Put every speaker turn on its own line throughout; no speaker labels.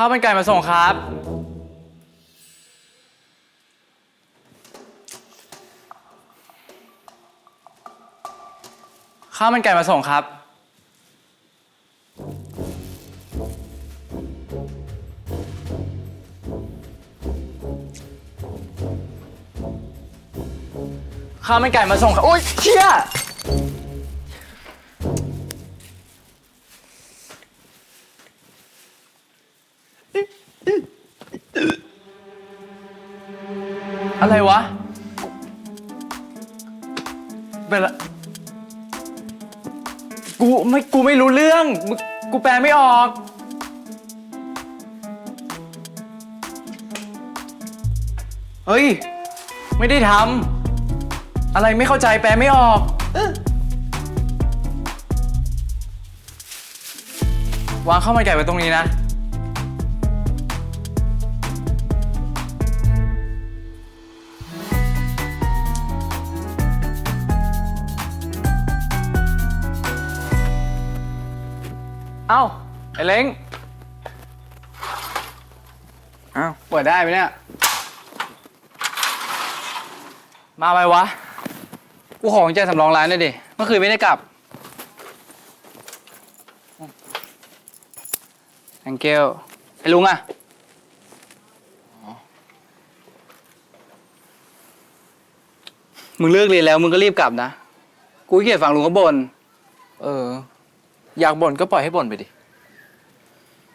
ข้าวมันไก่มาส่งครับ ข้าวมันไก่มาส่งครับ ข้าวมันไก่มาส่งครับ โอ๊ยเชี่ย อะไรวะเป็นละกูไม่กูไม่รู้เรื่องมึงกูแปลไม่ออก เฮ้ย ไม่ได้ทำอะไรไม่เข้าใจแปลไม่ออกเอ้อวางข้าวมันไก่ไว้ตรงนี้นะ เอ้า ไอ้เล้ง
อ้าวเปิดได้ไหมเนี่ย
มาไปวะ
กูขอกุญแจสำรองร้านหน่อยดิ เมื่อคืนไม่ได้กลับ thank you ไอ้ลุงอะมึงเลิกเรียนแล้วมึงก็รีบกลับนะ กูขี้เกียจฟังลุงเขาบ่น
เออ อยากบ่นก็ปล่อยให้บ่นไปดิ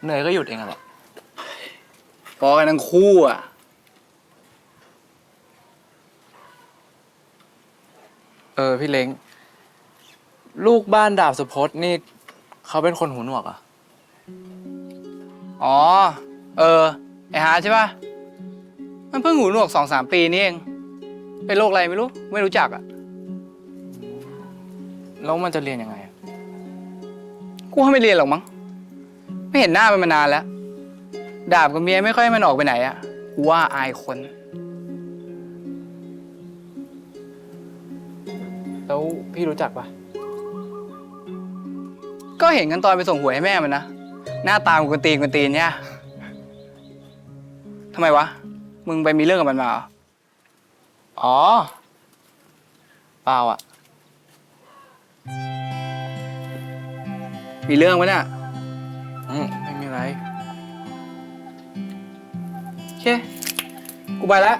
เหนื่อยก็หยุดเองอะแหละ
พอกันทั้งคู่อะ
เออ พี่เล้งลูกบ้านดาบสุพจน์นี่ เขาเป็นคนหูหนวกเหรอะ
อ๋อ เออ ไอ้หาใช่ปะมันเพิ่งหูหนวกสองสามปีนี่เอง เป็นโรคอะไรไม่รู้ ไม่รู้จักอะ
แล้วมันจะเรียนยังไงอะ
กูว่าไม่เรียนหรอกมั้ง ไม่เห็นหน้ามันมานานแล้ว ดาบกับเมียไม่ค่อยให้มันออกไปไหนอะกูว่าอายคน
แล้วพี่รู้จักปะ
ก็เห็นกันตอนไปส่งหวยให้แม่มันนะ หน้าตามนกวนตีนกวนตีนเนี่ยทำไมวะ มึงไปมีเรื่องกับมันมาเหรอ
อ๋อ เปล่าอะ
มีเรื่องวะเนี่ย
อืมไม่มีอะไร
โอเค กูไปแล้ว